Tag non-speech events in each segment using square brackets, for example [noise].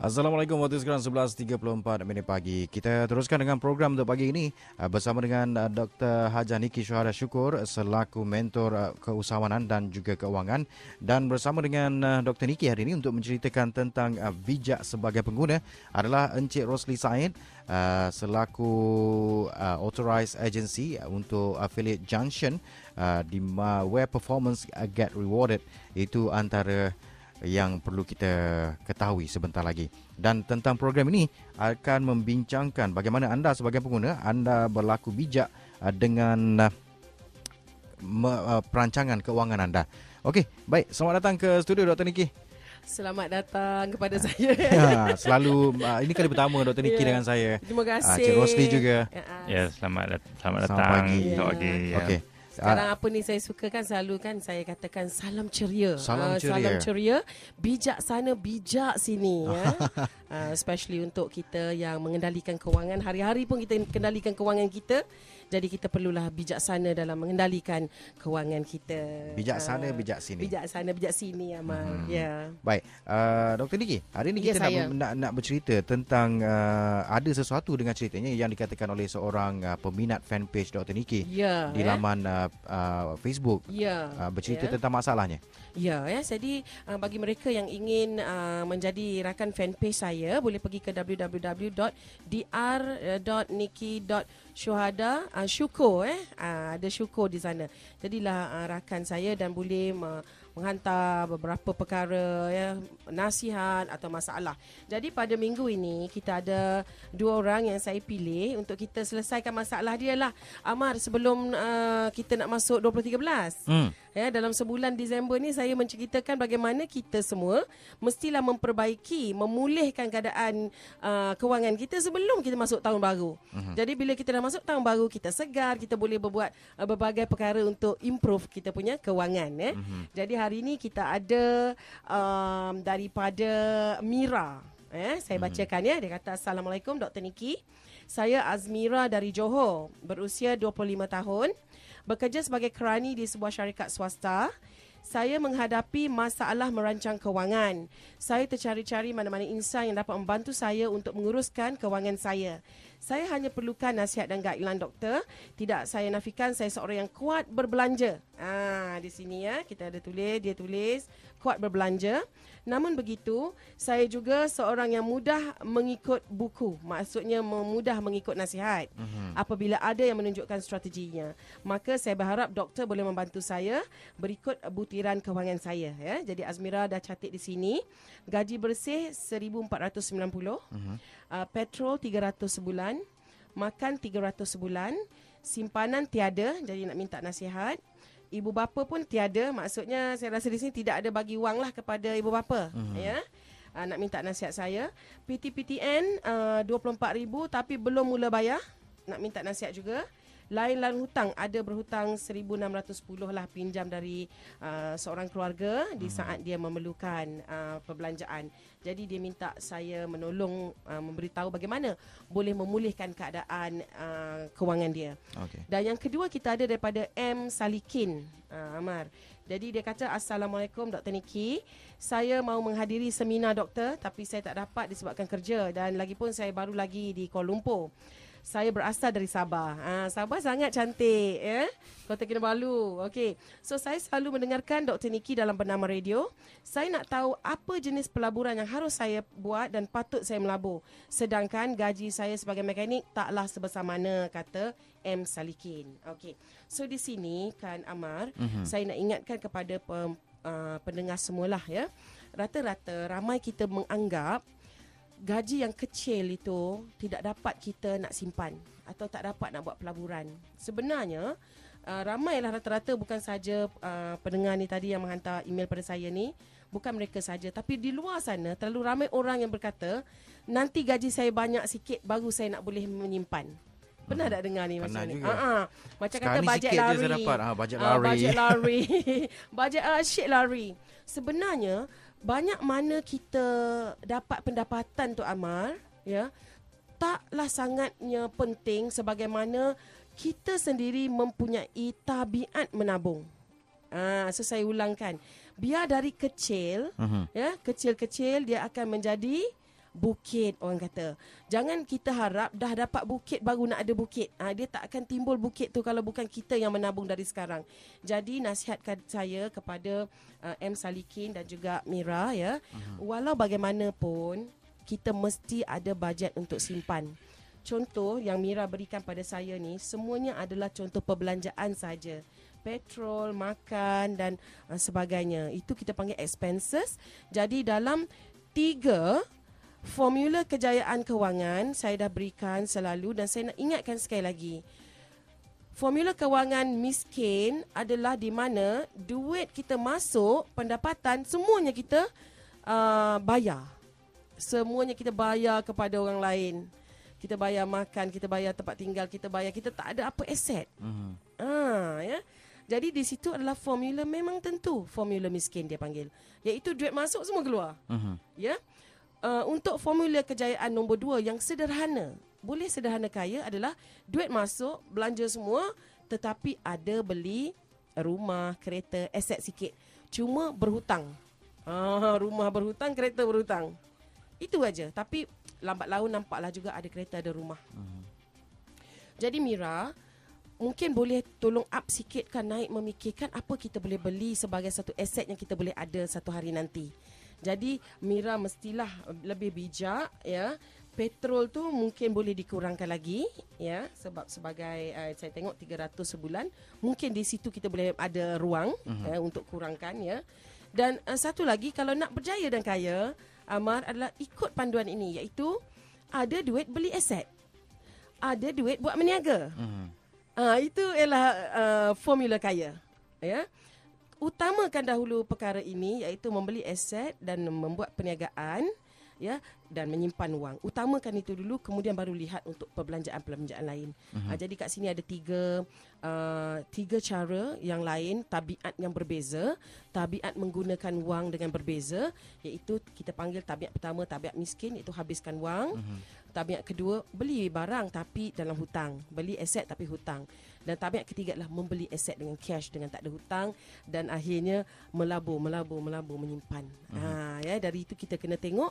Assalamualaikum waktu sekarang 11.34 minit pagi. Kita teruskan dengan program untuk pagi ini uh, bersama dengan uh, Dr. Hajah Niki Syuhada Syukur selaku mentor uh, keusahawanan dan juga keuangan dan bersama dengan Dr. Niki hari ini untuk menceritakan tentang bijak sebagai pengguna adalah Encik Rosli Said selaku authorized agency untuk affiliate Junction di where performance get rewarded itu antara yang perlu kita ketahui sebentar lagi. Dan tentang program ini akan membincangkan bagaimana anda sebagai pengguna anda berlaku bijak uh, dengan uh, uh, perancangan keuangan anda. Okey, baik. Selamat datang ke studio Dr. Niki. Selamat datang kepada saya. [laughs] Ya, selalu ini kali pertama Dr. Niki yeah. dengan saya. Terima kasih. Cik Rosli juga. Ya, selamat dat- selamat datang. Selamat pagi. Selamat pagi. Ya. Okey. Sekarang apa ni saya suka kan selalu kan saya katakan salam ceria. Salam ceria. Uh, salam ceria. Bijak sana, bijak sini. ya. [laughs] uh, especially untuk kita yang mengendalikan kewangan. Hari-hari pun kita kendalikan kewangan kita. Jadi kita perlulah bijaksana dalam mengendalikan kewangan kita. Bijaksana, uh, bijak sini. Bijaksana, bijak sini, Amal. Hmm. Ya. Yeah. Baik. Uh, Dr. Niki, hari ini ya, kita nak, nak, nak bercerita tentang uh, ada sesuatu dengan ceritanya yang dikatakan oleh seorang uh, peminat fanpage Dr. Niki yeah, di laman uh, uh, Facebook. Ya. Uh, bercerita yeah. tentang masalahnya. Ya, ya. Jadi uh, bagi mereka yang ingin uh, menjadi rakan fanpage saya, boleh pergi ke www.dr.niki.syuhada uh, syukur eh uh, ada syukur di sana jadilah uh, rakan saya dan boleh uh, menghantar beberapa perkara ya nasihat atau masalah. Jadi pada minggu ini kita ada dua orang yang saya pilih untuk kita selesaikan masalah dia lah. Amar sebelum uh, kita nak masuk 2013. Hmm. Ya dalam sebulan Disember ni saya menceritakan bagaimana kita semua mestilah memperbaiki, memulihkan keadaan uh, kewangan kita sebelum kita masuk tahun baru. Hmm. Jadi bila kita dah masuk tahun baru kita segar, kita boleh berbuat uh, berbagai perkara untuk improve kita punya kewangan ya. Hmm. Jadi hari ini kita ada um, daripada Mira. Eh, saya mhm. bacakan ya. Dia kata, Assalamualaikum Dr. Niki. Saya Azmira dari Johor, berusia 25 tahun. Bekerja sebagai kerani di sebuah syarikat swasta. Saya menghadapi masalah merancang kewangan. Saya tercari-cari mana-mana insan yang dapat membantu saya untuk menguruskan kewangan saya. Saya hanya perlukan nasihat dan guideline doktor. Tidak saya nafikan saya seorang yang kuat berbelanja. Ah di sini ya, kita ada tulis, dia tulis kuat berbelanja. Namun begitu, saya juga seorang yang mudah mengikut buku. Maksudnya mudah mengikut nasihat. Uh-huh. Apabila ada yang menunjukkan strateginya, maka saya berharap doktor boleh membantu saya berikut butiran kewangan saya ya. Jadi Azmira dah catat di sini. Gaji bersih 1490. Uh-huh uh, petrol 300 sebulan, makan 300 sebulan, simpanan tiada jadi nak minta nasihat. Ibu bapa pun tiada, maksudnya saya rasa di sini tidak ada bagi wang lah kepada ibu bapa, uh-huh. ya. Uh, nak minta nasihat saya. PTPTN uh, 24,000 tapi belum mula bayar. Nak minta nasihat juga lain-lain hutang ada berhutang 1610 lah pinjam dari uh, seorang keluarga hmm. di saat dia memerlukan uh, perbelanjaan. Jadi dia minta saya menolong uh, memberitahu bagaimana boleh memulihkan keadaan uh, kewangan dia. Okay. Dan yang kedua kita ada daripada M Salikin uh, Amar. Jadi dia kata Assalamualaikum Dr. Niki. Saya mau menghadiri seminar doktor tapi saya tak dapat disebabkan kerja dan lagipun saya baru lagi di Kuala Lumpur saya berasal dari Sabah. Ha, Sabah sangat cantik. Ya? Kota Kinabalu. Okay. So, saya selalu mendengarkan Dr. Niki dalam bernama radio. Saya nak tahu apa jenis pelaburan yang harus saya buat dan patut saya melabur. Sedangkan gaji saya sebagai mekanik taklah sebesar mana, kata M. Salikin. Okay. So, di sini kan Amar, mm-hmm. saya nak ingatkan kepada pem, uh, pendengar semualah ya. Rata-rata ramai kita menganggap gaji yang kecil itu tidak dapat kita nak simpan atau tak dapat nak buat pelaburan. Sebenarnya uh, ramailah rata-rata bukan saja uh, pendengar ni tadi yang menghantar email pada saya ni, bukan mereka saja tapi di luar sana terlalu ramai orang yang berkata nanti gaji saya banyak sikit baru saya nak boleh menyimpan. Pernah tak dengar ni Pernah macam ni? Juga. Ha Macam Sekarang kata bajet lari. Dapat. Ha, bajet lari. Ha, bajet lari. [laughs] bajet uh, lari. Sebenarnya banyak mana kita dapat pendapatan tu Amar ya taklah sangatnya penting sebagaimana kita sendiri mempunyai tabiat menabung. Ah, so saya ulangkan. Biar dari kecil, uh-huh. ya, kecil-kecil dia akan menjadi bukit orang kata. Jangan kita harap dah dapat bukit baru nak ada bukit. Ha, dia tak akan timbul bukit tu kalau bukan kita yang menabung dari sekarang. Jadi nasihatkan saya kepada uh, M Salikin dan juga Mira ya, uh-huh. walau bagaimanapun kita mesti ada bajet untuk simpan. Contoh yang Mira berikan pada saya ni semuanya adalah contoh perbelanjaan saja. Petrol, makan dan uh, sebagainya. Itu kita panggil expenses. Jadi dalam tiga formula kejayaan kewangan saya dah berikan selalu dan saya nak ingatkan sekali lagi. Formula kewangan miskin adalah di mana duit kita masuk, pendapatan semuanya kita uh, bayar. Semuanya kita bayar kepada orang lain. Kita bayar makan, kita bayar tempat tinggal, kita bayar, kita tak ada apa aset. Uh-huh. Ah, ya. Jadi di situ adalah formula memang tentu formula miskin dia panggil. Iaitu duit masuk semua keluar. Uh-huh. Ya uh, untuk formula kejayaan nombor dua yang sederhana, boleh sederhana kaya adalah duit masuk, belanja semua tetapi ada beli rumah, kereta, aset sikit. Cuma berhutang. Ah, rumah berhutang, kereta berhutang. Itu aja. Tapi lambat laun nampaklah juga ada kereta, ada rumah. Uh-huh. Jadi Mira, mungkin boleh tolong up sikit kan naik memikirkan apa kita boleh beli sebagai satu aset yang kita boleh ada satu hari nanti. Jadi Mira mestilah lebih bijak ya. Petrol tu mungkin boleh dikurangkan lagi ya sebab sebagai uh, saya tengok 300 sebulan mungkin di situ kita boleh ada ruang uh-huh. uh, untuk kurangkan ya. Dan uh, satu lagi kalau nak berjaya dan kaya Amar adalah ikut panduan ini iaitu ada duit beli aset. Ada duit buat meniaga. Uh-huh. Uh, itu ialah uh, formula kaya ya utamakan dahulu perkara ini iaitu membeli aset dan membuat perniagaan ya dan menyimpan wang. Utamakan itu dulu kemudian baru lihat untuk perbelanjaan-perbelanjaan lain. Uh-huh. Uh, jadi kat sini ada tiga uh, tiga cara yang lain, tabiat yang berbeza, tabiat menggunakan wang dengan berbeza iaitu kita panggil tabiat pertama tabiat miskin iaitu habiskan wang. Uh-huh. Tabiat kedua beli barang tapi dalam hutang, beli aset tapi hutang. Dan tabiat ketiga adalah membeli aset dengan cash dengan tak ada hutang dan akhirnya melabur, melabur, melabur menyimpan. Uh-huh. Ha ya dari itu kita kena tengok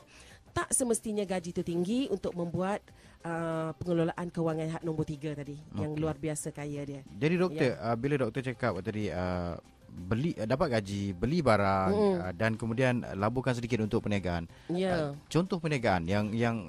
tak semestinya gaji itu tinggi untuk membuat uh, pengelolaan kewangan hak nombor tiga tadi okay. yang luar biasa kaya dia. Jadi doktor ya. uh, bila doktor cakap tadi uh, beli uh, dapat gaji, beli barang mm. dan kemudian laburkan sedikit untuk perniagaan. Yeah. Uh, contoh perniagaan yang yang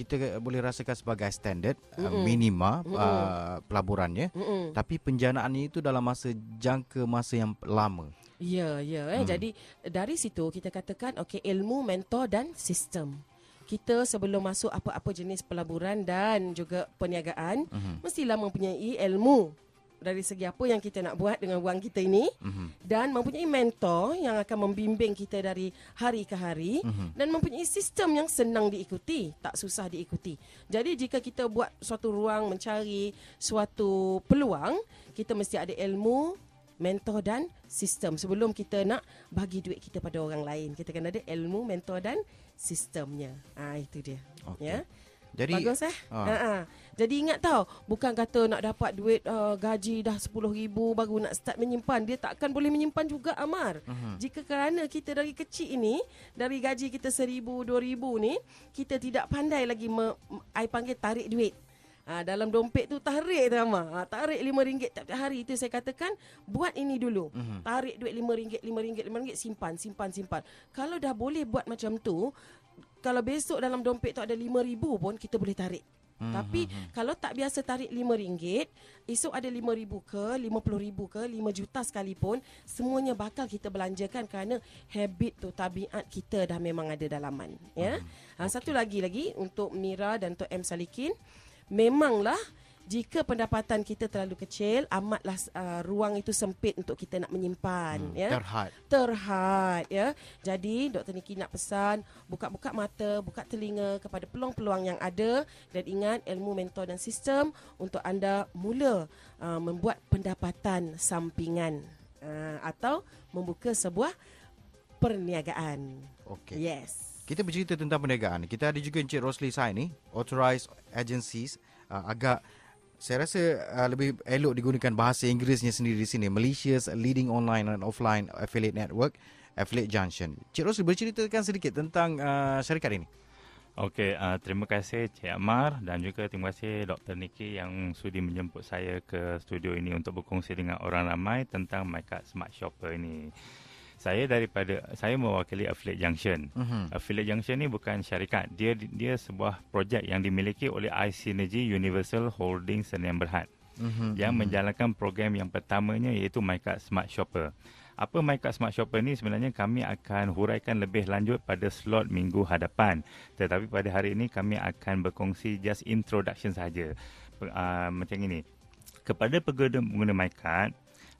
kita boleh rasakan sebagai standard uh, minima mm uh, pelaburannya mm tapi penjanaan itu dalam masa jangka masa yang lama. Ya ya eh. Mm. jadi dari situ kita katakan okey ilmu mentor dan sistem. Kita sebelum masuk apa-apa jenis pelaburan dan juga perniagaan mm-hmm. mestilah mempunyai ilmu dari segi apa yang kita nak buat dengan wang kita ini mm-hmm. dan mempunyai mentor yang akan membimbing kita dari hari ke hari mm-hmm. dan mempunyai sistem yang senang diikuti, tak susah diikuti. Jadi jika kita buat suatu ruang mencari suatu peluang, kita mesti ada ilmu, mentor dan sistem sebelum kita nak bagi duit kita pada orang lain. Kita kena ada ilmu, mentor dan sistemnya. Ah ha, itu dia. Okay. Ya. Jadi bagus eh. Ha. Ha. Jadi ingat tau, bukan kata nak dapat duit uh, gaji dah ribu baru nak start menyimpan. Dia takkan boleh menyimpan juga Amar. Uh-huh. Jika kerana kita dari kecil ini, dari gaji kita seribu dua ribu ni, kita tidak pandai lagi me, I panggil tarik duit. Ha, dalam dompet tu tarik tu Amar. Ha, tarik RM5 tiap-tiap hari itu saya katakan buat ini dulu. Uh-huh. Tarik duit RM5, RM5, RM5 simpan, simpan, simpan. Kalau dah boleh buat macam tu, kalau besok dalam dompet tu ada RM5,000 pun kita boleh tarik. Hmm, Tapi hmm, hmm. kalau tak biasa tarik RM5, esok ada RM5,000 ke, RM50,000 ke, RM5 juta sekalipun, semuanya bakal kita belanjakan kerana habit tu, tabiat kita dah memang ada dalaman. Ya? Hmm, ha, Satu lagi lagi untuk Mira dan untuk M. Salikin, memanglah jika pendapatan kita terlalu kecil amatlah uh, ruang itu sempit untuk kita nak menyimpan hmm, ya. terhad. Terhad ya. Jadi doktor Niki nak pesan buka-buka mata buka telinga kepada peluang-peluang yang ada dan ingat ilmu mentor dan sistem untuk anda mula uh, membuat pendapatan sampingan uh, atau membuka sebuah perniagaan. Okey. Yes. Kita bercerita tentang perniagaan. Kita ada juga Encik Rosli Sai ni authorized agencies uh, agak saya rasa uh, lebih elok digunakan bahasa Inggerisnya sendiri di sini. Malaysia's leading online and offline affiliate network, Affiliate Junction. Cik Rosli berceritakan sedikit tentang uh, syarikat ini. Okey, uh, terima kasih Cik Amar dan juga terima kasih Dr. Niki yang sudi menjemput saya ke studio ini untuk berkongsi dengan orang ramai tentang MyCard Smart Shopper ini. Saya daripada saya mewakili Affiliate Junction. Uh-huh. Affiliate Junction ni bukan syarikat, dia dia sebuah projek yang dimiliki oleh iSynergy Universal Holdings Sdn Berhad. Uh-huh. Yang mhm. menjalankan program yang pertamanya iaitu MyCard Smart Shopper. Apa MyCard Smart Shopper ni sebenarnya kami akan huraikan lebih lanjut pada slot minggu hadapan. Tetapi pada hari ini kami akan berkongsi just introduction saja. Uh, macam ini. Kepada pengguna MyCard,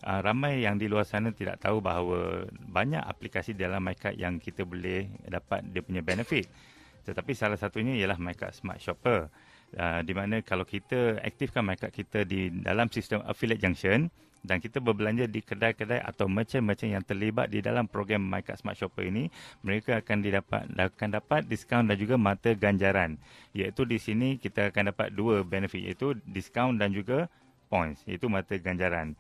uh, ramai yang di luar sana tidak tahu bahawa banyak aplikasi dalam MyCard yang kita boleh dapat dia punya benefit. Tetapi salah satunya ialah MyCard Smart Shopper. Uh, di mana kalau kita aktifkan MyCard kita di dalam sistem Affiliate Junction, dan kita berbelanja di kedai-kedai atau merchant-merchant yang terlibat di dalam program MyCard Smart Shopper ini, mereka akan didapat akan dapat diskaun dan juga mata ganjaran. Iaitu di sini kita akan dapat dua benefit iaitu diskaun dan juga points iaitu mata ganjaran.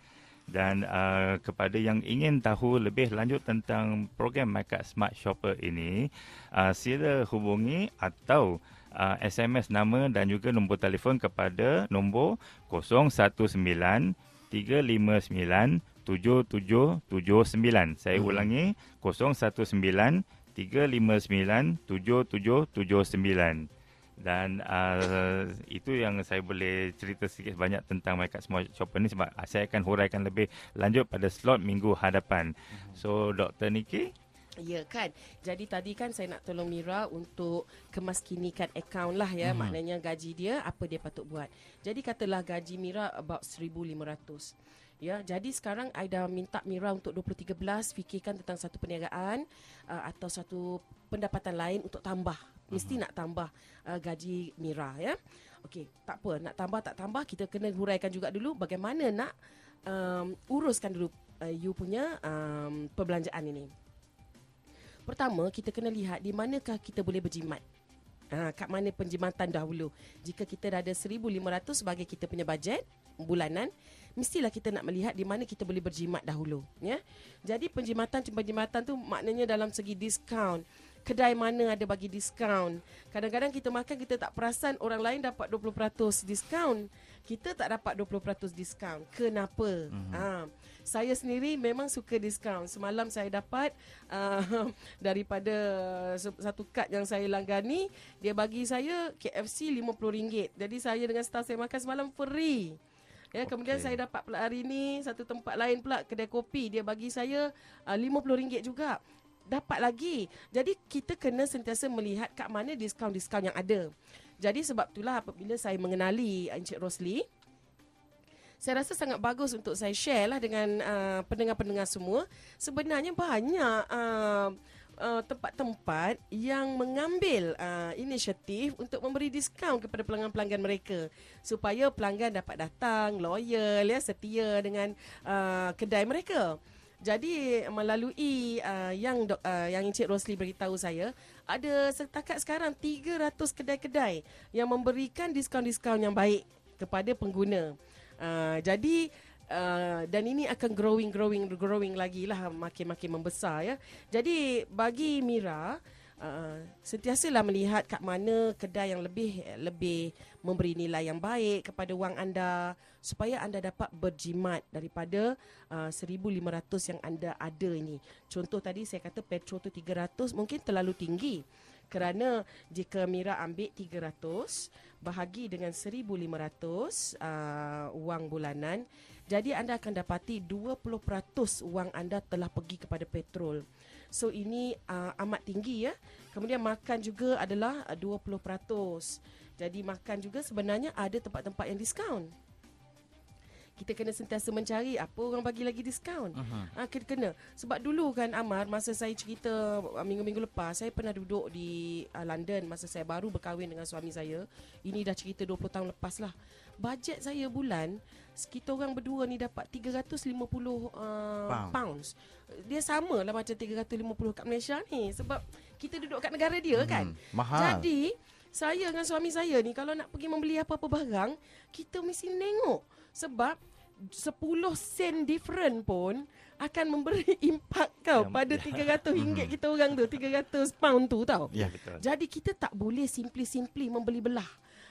Dan uh, kepada yang ingin tahu lebih lanjut tentang program MyCard Smart Shopper ini, uh, sila hubungi atau uh, SMS nama dan juga nombor telefon kepada nombor 019 359 7779. Saya hmm. ulangi 019 359 7779. Dan uh, itu yang saya boleh cerita sedikit banyak tentang MyCard Small Shopper ni sebab saya akan huraikan lebih lanjut pada slot minggu hadapan. Hmm. So Dr. Niki Ya kan. Jadi tadi kan saya nak tolong Mira untuk kemaskinikan akaun lah ya. Hmm. Maknanya gaji dia apa dia patut buat. Jadi katalah gaji Mira about 1500. Ya, jadi sekarang I dah minta Mira untuk 2013 fikirkan tentang satu perniagaan uh, atau satu pendapatan lain untuk tambah. Mesti uh-huh. nak tambah uh, gaji Mira ya. Okey, tak apa, nak tambah tak tambah kita kena huraikan juga dulu bagaimana nak um, uruskan dulu uh, you punya um, perbelanjaan ini. Pertama, kita kena lihat di manakah kita boleh berjimat. Ha, kat mana penjimatan dahulu. Jika kita dah ada 1,500 sebagai kita punya bajet bulanan, mestilah kita nak melihat di mana kita boleh berjimat dahulu. Ya? Jadi penjimatan-penjimatan tu maknanya dalam segi diskaun kedai mana ada bagi diskaun. Kadang-kadang kita makan kita tak perasan orang lain dapat 20% diskaun. Kita tak dapat 20% diskaun. Kenapa? Mm-hmm. Ha, saya sendiri memang suka diskaun. Semalam saya dapat uh, [laughs] daripada satu kad yang saya langgani, dia bagi saya KFC RM50. Jadi saya dengan staf saya makan semalam free. Ya, okay. kemudian saya dapat pula hari ini satu tempat lain pula kedai kopi dia bagi saya uh, RM50 juga dapat lagi. Jadi kita kena sentiasa melihat kat mana diskaun-diskaun yang ada. Jadi sebab itulah apabila saya mengenali Encik Rosli, saya rasa sangat bagus untuk saya share lah dengan uh, pendengar-pendengar semua. Sebenarnya banyak uh, uh, tempat-tempat yang mengambil uh, inisiatif untuk memberi diskaun kepada pelanggan-pelanggan mereka supaya pelanggan dapat datang loyal ya setia dengan uh, kedai mereka. Jadi melalui uh, yang uh, yang Encik Rosli beritahu saya, ada setakat sekarang 300 kedai-kedai yang memberikan diskaun-diskaun yang baik kepada pengguna. Uh, jadi uh, dan ini akan growing growing growing lagi lah makin-makin membesar ya. Jadi bagi Mira Uh, sentiasalah melihat kat mana kedai yang lebih lebih memberi nilai yang baik kepada wang anda supaya anda dapat berjimat daripada uh, 1500 yang anda ada ini. Contoh tadi saya kata petrol tu 300 mungkin terlalu tinggi. Kerana jika Mira ambil 300 bahagi dengan 1500 uh, wang bulanan, jadi anda akan dapati 20% wang anda telah pergi kepada petrol. So ini uh, amat tinggi ya. Kemudian makan juga adalah uh, 20%. Jadi makan juga sebenarnya ada tempat-tempat yang diskaun. Kita kena sentiasa mencari apa orang bagi lagi diskaun. Uh-huh. Ha, kita kena. Sebab dulu kan Amar, masa saya cerita minggu-minggu lepas, saya pernah duduk di uh, London masa saya baru berkahwin dengan suami saya. Ini dah cerita 20 tahun lepas lah. Bajet saya bulan, kita orang berdua ni dapat 350 uh, Pound. pounds. Dia sama lah macam 350 kat Malaysia ni sebab kita duduk kat negara dia hmm, kan. Mahal. Jadi saya dengan suami saya ni kalau nak pergi membeli apa-apa barang, kita mesti tengok sebab 10 sen different pun akan memberi [laughs] impak kau Yang- pada ya. RM300 kita orang tu, 300 pound tu tau. Ya. Betul. Jadi kita tak boleh simply-simply membeli belah.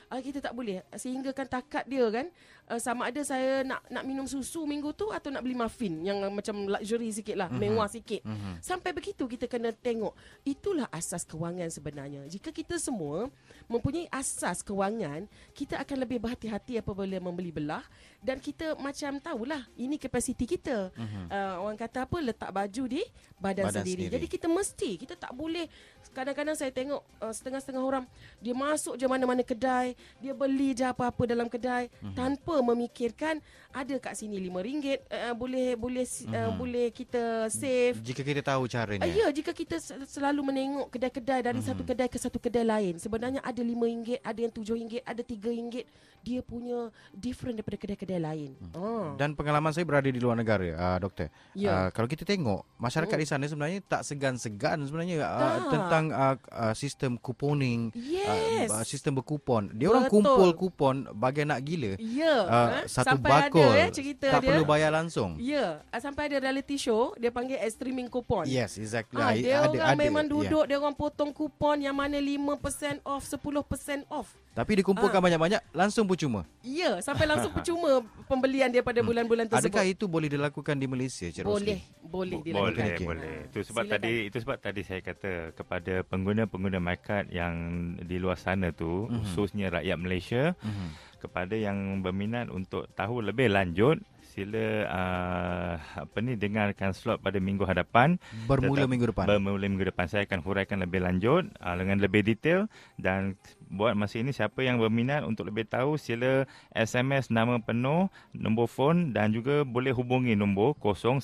Uh, kita tak boleh sehingga kan takat dia kan uh, sama ada saya nak nak minum susu minggu tu atau nak beli muffin yang uh, macam luxury sikit lah, mm-hmm. mewah sikit. Mm-hmm. Sampai begitu kita kena tengok. Itulah asas kewangan sebenarnya. Jika kita semua mempunyai asas kewangan, kita akan lebih berhati-hati apabila membeli belah dan kita macam tahulah ini kapasiti kita. Mm-hmm. Uh, orang kata apa letak baju di badan, Badan sendiri. sendiri. Jadi kita mesti kita tak boleh kadang-kadang saya tengok uh, setengah-setengah orang dia masuk je mana-mana kedai dia beli je apa-apa dalam kedai Mhm. mm-hmm. tanpa memikirkan ada kat sini RM5 uh, boleh boleh mm-hmm. uh, Mhm. boleh kita save Jika kita tahu caranya. Uh, ya, jika kita sel- selalu menengok kedai-kedai dari mm-hmm. satu kedai ke satu kedai lain, sebenarnya ada RM5, ada yang RM7, ada RM3, dia punya different daripada kedai-kedai lain. Mm. Oh. Dan pengalaman saya berada di luar negara, uh, doktor. Ya. Uh, kalau kita tengok masyarakat Oh. di sana sebenarnya tak segan-segan sebenarnya uh, Tak. tentang uh, uh, sistem kuponing, Yes. uh, sistem berkupon. Dia orang kumpul kupon bagai nak gila. Ya, Uh, ha? satu sampai bakul. ada ya cerita tak dia. perlu bayar langsung. Ya, ah, sampai ada reality show dia panggil streaming kupon. Yes, exactly. Ah, I- dia ada- orang ada, memang ya. duduk, dia orang potong kupon yang mana 5% off, 10% off. Tapi dikumpulkan Ah. banyak-banyak langsung percuma. Ya, sampai langsung [laughs] percuma pembelian dia pada bulan-bulan tersebut. Adakah itu boleh dilakukan di Malaysia, Cik Rosli? boleh, boleh Bo- dilakukan. boleh, Okey. boleh. Itu sebab Silakan. tadi itu sebab tadi saya kata kepada pengguna-pengguna market yang di luar sana tu, Mhm. khususnya rakyat Malaysia, Mhm. Kepada yang berminat untuk tahu lebih lanjut, sila uh, apa ni dengarkan slot pada minggu hadapan. Bermula Tetap minggu depan. Bermula minggu depan saya akan huraikan lebih lanjut uh, dengan lebih detail dan buat masa ini siapa yang berminat untuk lebih tahu sila SMS nama penuh, nombor phone dan juga boleh hubungi nombor 019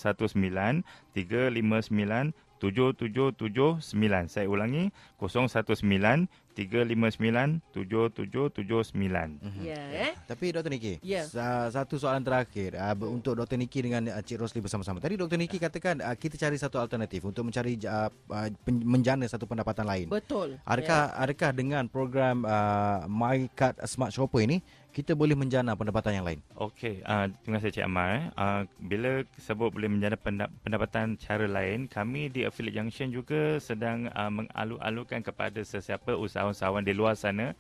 359 7779. Saya ulangi 019 359 7779. Mhm. Ya, eh. Tapi Dr. Niki, Ya. sa- satu soalan terakhir uh, untuk Dr. Niki dengan uh, Cik Rosli bersama-sama. Tadi Dr. Niki katakan uh, kita cari satu alternatif untuk mencari uh, uh, menjana satu pendapatan lain. Betul. Adakah adakah dengan program uh, My Card Smart Shopper ini kita boleh menjana pendapatan yang lain? Okey, uh, terima kasih Cik Amar. Eh. Uh, bila sebut boleh menjana pendap- pendapatan cara lain, kami di Affiliate Junction juga sedang uh, mengalu-alukan kepada sesiapa usahawan-usahawan di luar sana,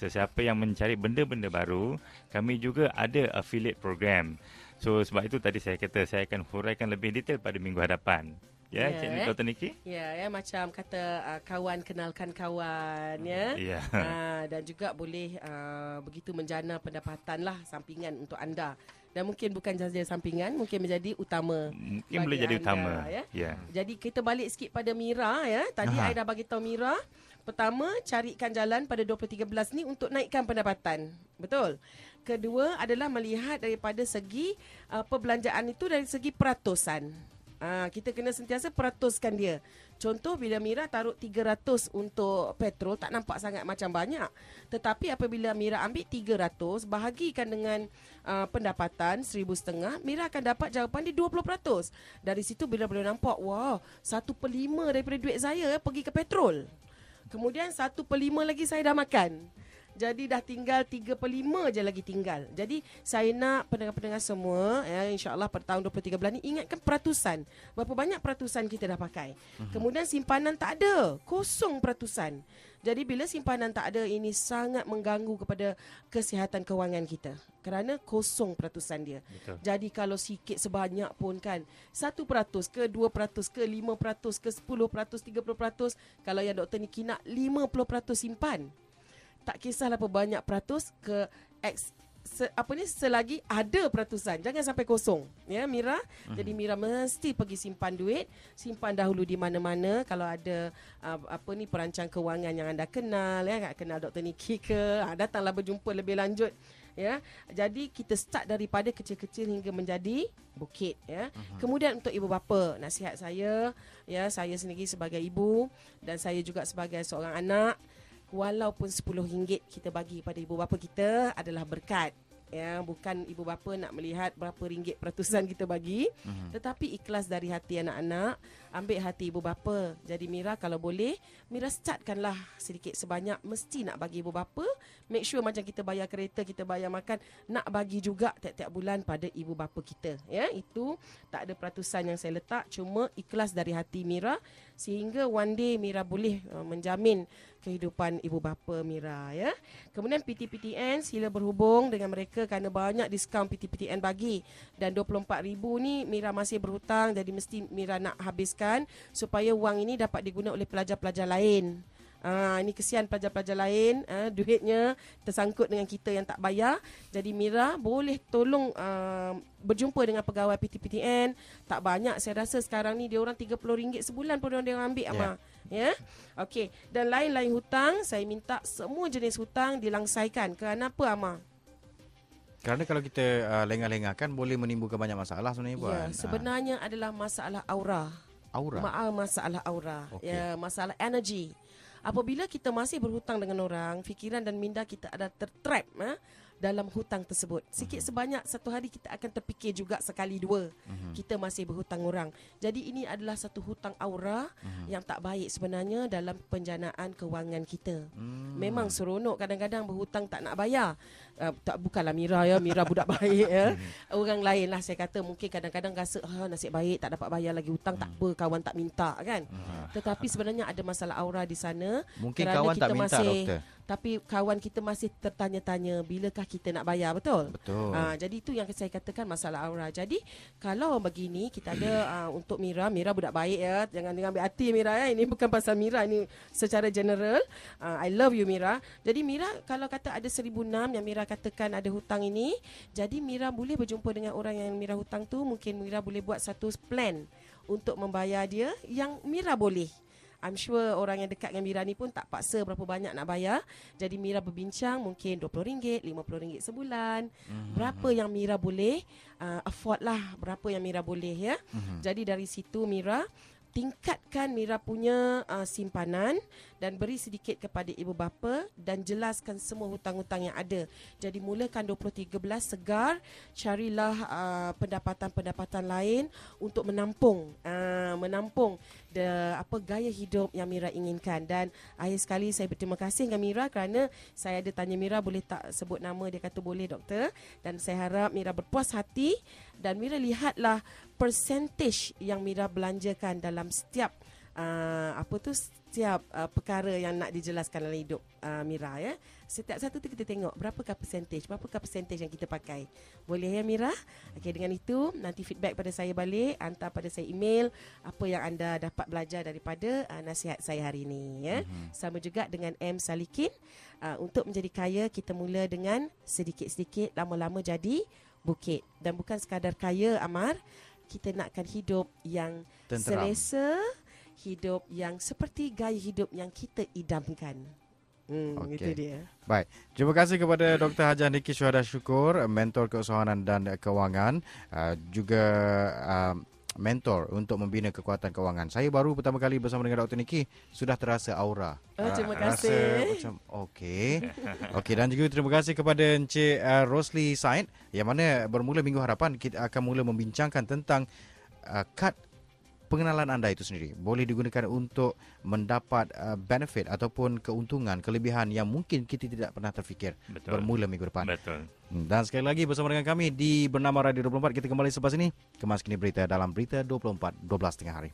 sesiapa yang mencari benda-benda baru, kami juga ada affiliate program. So sebab itu tadi saya kata saya akan huraikan lebih detail pada minggu hadapan. Ya, Ya, Cik eh. Dr. Niki? Ya, ya macam kata uh, kawan kenalkan kawan ya. Ya. [laughs] Ah, dan juga boleh uh, begitu menjana pendapatan lah sampingan untuk anda. Dan mungkin bukan sahaja sampingan, mungkin menjadi utama. Mungkin boleh jadi anda, utama. ya. Ya. Jadi kita balik sikit pada Mira ya. Tadi Aha. I dah bagi tahu Mira. Pertama, carikan jalan pada 2013 ni untuk naikkan pendapatan. Betul. Kedua adalah melihat daripada segi uh, perbelanjaan itu dari segi peratusan. Ah, kita kena sentiasa peratuskan dia. Contoh bila Mira taruh 300 untuk petrol tak nampak sangat macam banyak. Tetapi apabila Mira ambil 300 bahagikan dengan uh, pendapatan 1500 Mira akan dapat jawapan di 20%. Dari situ bila boleh nampak wah 1 per 5 daripada duit saya pergi ke petrol. Kemudian 1 per 5 lagi saya dah makan. Jadi dah tinggal 3 per 5 je lagi tinggal. Jadi saya nak pendengar-pendengar semua ya insya-Allah pada tahun 2013 ni ingatkan peratusan. Berapa banyak peratusan kita dah pakai. Mhm. Kemudian simpanan tak ada, kosong peratusan. Jadi bila simpanan tak ada ini sangat mengganggu kepada kesihatan kewangan kita. Kerana kosong peratusan dia. Betul. Jadi kalau sikit sebanyak pun kan 1% ke 2% ke 5% ke 10% 30% kalau yang doktor Niki nak 50% simpan tak kisahlah berapa banyak peratus ke X se, apa ni selagi ada peratusan. Jangan sampai kosong. Ya Mira? Mhm. jadi Mira mesti pergi simpan duit simpan dahulu di mana-mana. Kalau ada uh, apa ni perancang kewangan yang anda kenal ya kenal Dr Niki ke ha, datanglah berjumpa lebih lanjut ya. Jadi kita start daripada kecil-kecil hingga menjadi bukit ya. Kemudian untuk ibu bapa nasihat saya ya saya sendiri sebagai ibu dan saya juga sebagai seorang anak walaupun RM10 kita bagi pada ibu bapa kita adalah berkat ya. Bukan ibu bapa nak melihat berapa ringgit peratusan kita bagi. Mm-hmm. tetapi ikhlas dari hati anak-anak ambil hati ibu bapa. Jadi Mira kalau boleh Mira startkanlah sedikit sebanyak. Mesti nak bagi ibu bapa. Make sure macam kita bayar kereta kita bayar makan nak bagi juga tiap-tiap bulan pada ibu bapa kita ya. Itu tak ada peratusan yang saya letak. Cuma ikhlas dari hati Mira sehingga one day Mira boleh uh, menjamin kehidupan ibu bapa Mira ya. Kemudian PTPTN sila berhubung dengan mereka kerana banyak diskaun PTPTN bagi dan 24000 ni Mira masih berhutang jadi mesti Mira nak habiskan supaya wang ini dapat digunakan oleh pelajar-pelajar lain. Ah ini kesian pelajar-pelajar lain uh, duitnya tersangkut dengan kita yang tak bayar. Jadi Mira boleh tolong uh, berjumpa dengan pegawai PTPTN. Tak banyak saya rasa sekarang ni dia orang RM30 sebulan pun dia orang ambil yeah. ama. Ya. Okey, dan lain-lain hutang saya minta semua jenis hutang dilangsaikan. Kenapa ama? Kerana kalau kita uh, lengah-lengahkan boleh menimbulkan banyak masalah sebenarnya buat. Ya, sebenarnya uh. adalah masalah aura. Aura. Maaf masalah aura. Okay. Ya, masalah energi. Apabila kita masih berhutang dengan orang, fikiran dan minda kita ada tertrap eh, dalam hutang tersebut. Sikit uh-huh. sebanyak satu hari kita akan terfikir juga sekali dua uh-huh. kita masih berhutang orang. Jadi ini adalah satu hutang aura uh-huh. yang tak baik sebenarnya dalam penjanaan kewangan kita. Uh-huh. Memang seronok kadang-kadang berhutang tak nak bayar uh, tak bukanlah Mira ya. Mira budak [laughs] baik ya. Orang lain lah saya kata mungkin kadang-kadang rasa ah, nasib baik tak dapat bayar lagi hutang hmm. tak apa kawan tak minta kan. Hmm. tetapi sebenarnya ada masalah aura di sana. Mungkin kawan kita tak minta masih, doktor. Tapi kawan kita masih tertanya-tanya bilakah kita nak bayar? Betul? Betul. Uh, jadi itu yang saya katakan masalah aura. Jadi kalau begini kita ada uh, [coughs] untuk Mira Mira budak baik ya. Jangan dengan ambil hati Mira ya. Ini bukan pasal Mira ini secara general. Uh, I love you Mira. Jadi Mira kalau kata ada 1006 yang Mira katakan ada hutang ini, jadi Mira boleh berjumpa dengan orang yang Mira hutang tu, mungkin Mira boleh buat satu plan untuk membayar dia yang Mira boleh. I'm sure orang yang dekat dengan Mira ni pun tak paksa berapa banyak nak bayar. Jadi Mira berbincang mungkin RM20, RM50 sebulan. Mm-hmm. Berapa yang Mira boleh uh, afford lah. Berapa yang Mira boleh ya. Mm-hmm. Jadi dari situ Mira tingkatkan Mira punya uh, simpanan dan beri sedikit kepada ibu bapa dan jelaskan semua hutang-hutang yang ada. Jadi mulakan 2013 segar carilah uh, pendapatan-pendapatan lain untuk menampung uh, menampung the apa gaya hidup yang Mira inginkan. Dan akhir sekali saya berterima kasih dengan Mira kerana saya ada tanya Mira boleh tak sebut nama? Dia kata boleh doktor. Dan saya harap Mira berpuas hati dan Mira lihatlah percentage yang Mira belanjakan dalam setiap uh, apa tu setiap uh, perkara yang nak dijelaskan dalam hidup uh, Mira ya. Setiap satu tu kita tengok berapakah percentage, berapakah percentage yang kita pakai. Boleh ya Mira? Okey dengan itu nanti feedback pada saya balik, hantar pada saya email apa yang anda dapat belajar daripada uh, nasihat saya hari ini ya. Mm-hmm. Sama juga dengan M Salikin uh, untuk menjadi kaya kita mula dengan sedikit-sedikit lama-lama jadi bukit dan bukan sekadar kaya Amar kita nakkan hidup yang Tenteram. selesa hidup yang seperti gaya hidup yang kita idamkan. Hmm, okay. itu dia. Baik. Terima kasih kepada Dr. Hajar Niki Syuhada Syukur, mentor keusahawanan dan kewangan. Uh, juga uh, mentor untuk membina kekuatan kewangan. Saya baru pertama kali bersama dengan Dr. Niki sudah terasa aura. Oh, terima kasih. Rasa macam okey. Okey dan juga terima kasih kepada Encik uh, Rosli Said yang mana bermula minggu harapan kita akan mula membincangkan tentang uh, kad pengenalan anda itu sendiri boleh digunakan untuk mendapat uh, benefit ataupun keuntungan kelebihan yang mungkin kita tidak pernah terfikir Betul. bermula minggu depan. Betul. Hmm, dan sekali lagi bersama dengan kami di Bernama Radio 24 kita kembali selepas ini kemas kini berita dalam Berita 24 12 tengah hari.